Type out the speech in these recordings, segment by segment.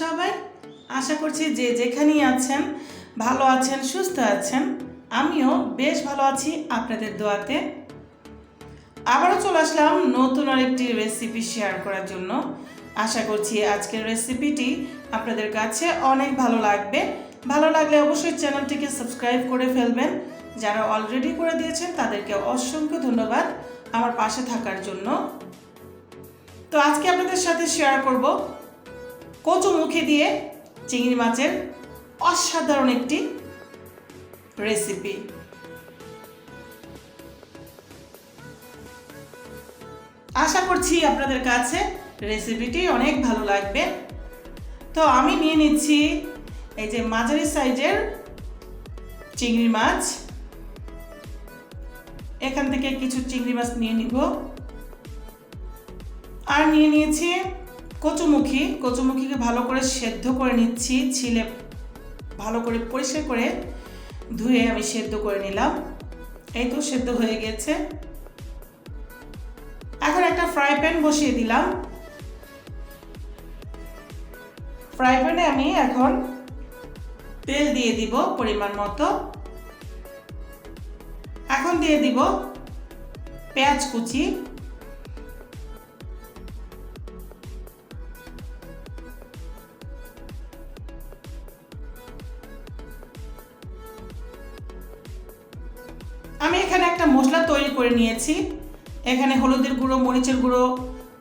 সবাই? আশা করছি যে যেখানেই আছেন, ভালো আছেন, সুস্থ আছেন, আমিও বেশ ভালো আছি আপনাদের দোয়াতে। আবারও চলে আসলাম নতুন আরেকটি রেসিপি শেয়ার করার জন্য। আশা করছি আজকের রেসিপিটি আপনাদের কাছে অনেক ভালো লাগবে। ভালো লাগলে অবশ্যই চ্যানেলটিকে সাবস্ক্রাইব করে ফেলবেন। যারা অলরেডি করে দিয়েছেন, তাদেরকে অসংখ্য ধন্যবাদ আমার পাশে থাকার জন্য। তো আজকে আপনাদের সাথে শেয়ার করব কচুমুখী দিয়ে চিংড়ি মাছের অসাধারণ একটি রেসিপি আশা করছি আপনাদের কাছে রেসিপিটি অনেক ভালো লাগবে। তো আমি নিয়ে নিচ্ছি এই যে মাঝারি সাইজের চিংড়ি মাছ। এখান থেকে কিছু চিংড়ি মাছ নিয়ে নিব। আর নিয়ে নিয়েছি কচুমুখী। কচুমুখীকে ভালো করে সেদ্ধ করে নিচ্ছি। ছিলে ভালো করে পরিষ্কার করে ধুয়ে আমি সেদ্ধ করে নিলাম। এই তো সেদ্ধ হয়ে গেছে। এখন একটা ফ্রাই প্যান বসিয়ে দিলাম। ফ্রাই প্যানে আমি এখন তেল দিয়ে দিব পরিমাণ মতো। এখন দিয়ে দিব পেঁয়াজ কুচি। আমি এখানে একটা মশলা তৈরি করে নিয়েছি। এখানে হলুদের গুঁড়ো, মরিচের গুঁড়ো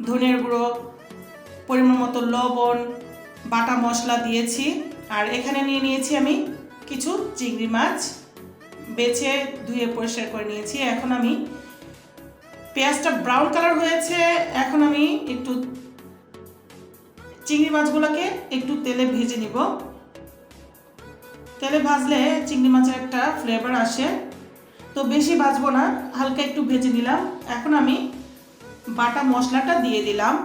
ধনের গুঁড়ো, পরিমাণ মতো লবণ, বাটা মশলা দিয়েছি। আর এখানে নিয়ে নিয়েছি আমি কিছু চিংড়ি মাছ। বেছে ধুয়ে পরিষ্কার করে নিয়েছি। এখন আমি পেঁয়াজটা ব্রাউন কালার হয়েছে। এখন আমি একটু চিংড়ি মাছগুলোকে একটু তেলে ভেজে নিব। তেলে ভাজলে চিংড়ি মাছের একটা ফ্লেভার আসে। তো বেশি ভাজবো না, হালকা একটু ভেজে নিলাম। এখন আমি বাটা মশলাটা দিয়ে দিলাম।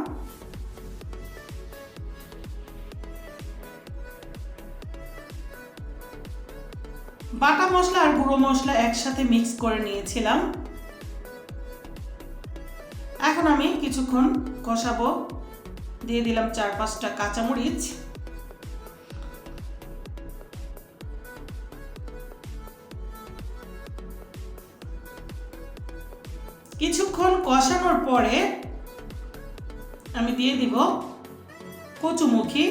বাটা মশলা আর গুঁড়ো মশলা একসাথে মিক্স করে নিয়েছিলাম। এখন আমি কিছুক্ষণ কষাবো। দিয়ে দিলাম চার পাঁচটা কাঁচামরিচ। কিছুক্ষণ কষানোর পরে আমি দিয়ে দিব কচুমুখী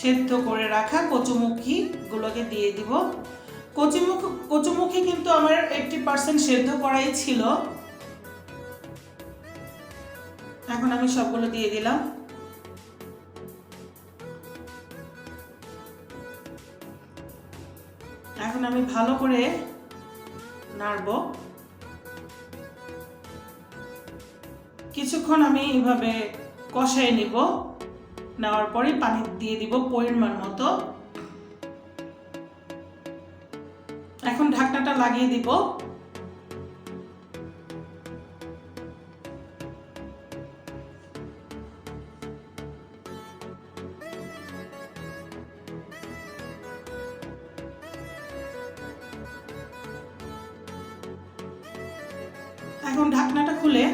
সেদ্ধ করে রাখা কচুমুখী গুলোকে দিয়ে দিব। কচুমুখ কচুমুখী কিন্তু আমার এইটটি পার্সেন্ট সেদ্ধ করাই ছিল। এখন আমি সবগুলো দিয়ে দিলাম। এখন আমি ভালো করে নাড়বো। কিছুক্ষণ আমি এভাবে কষাই নিব। নেওয়ার পরে পানি দিয়ে দিব পরিমাণ মতো। এখন ঢাকনাটা লাগিয়ে দিব। এখন ঢাকনাটা খুলে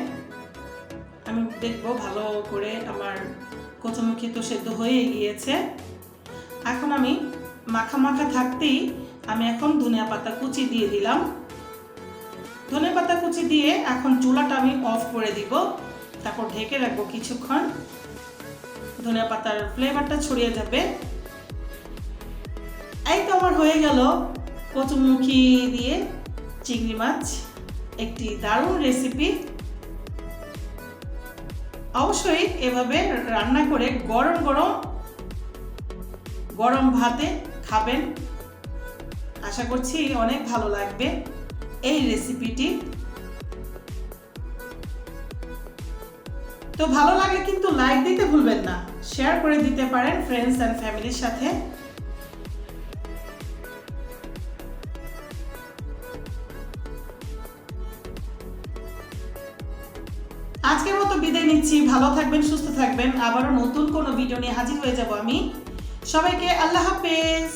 দেখব, ভালো করে আমার কচুমুখী তো সেদ্ধ হয়ে গিয়েছে। এখন আমি মাখা মাখা থাকতেই আমি এখন ধনিয়া পাতা কুচি দিয়ে দিলাম। ধনিয়া পাতা কুচি দিয়ে এখন চুলাটা আমি অফ করে দিব। তারপর ঢেকে রাখব কিছুক্ষণ। ধনিয়া পাতার ফ্লেভারটা ছড়িয়ে যাবে। এই তো আমার হয়ে গেল কচুমুখী দিয়ে চিংড়ি মাছ। একটি দারুণ রেসিপি অবশ্যই এভাবে রান্না করে গরম গরম গরম ভাতে খাবেন। আশা করছি অনেক ভালো লাগবে এই রেসিপিটি তো ভালো লাগে কিন্তু লাইক দিতে ভুলবেন না শেয়ার করে দিতে পারেন ফ্রেন্ডস অ্যান্ড ফ্যামিলির সাথে। মতো বিদায় নিচ্ছি। ভালো থাকবেন, সুস্থ থাকবেন। আবারও নতুন কোনো ভিডিও নিয়ে হাজির হয়ে যাব আমি। সবাইকে আল্লাহ হাফেজ।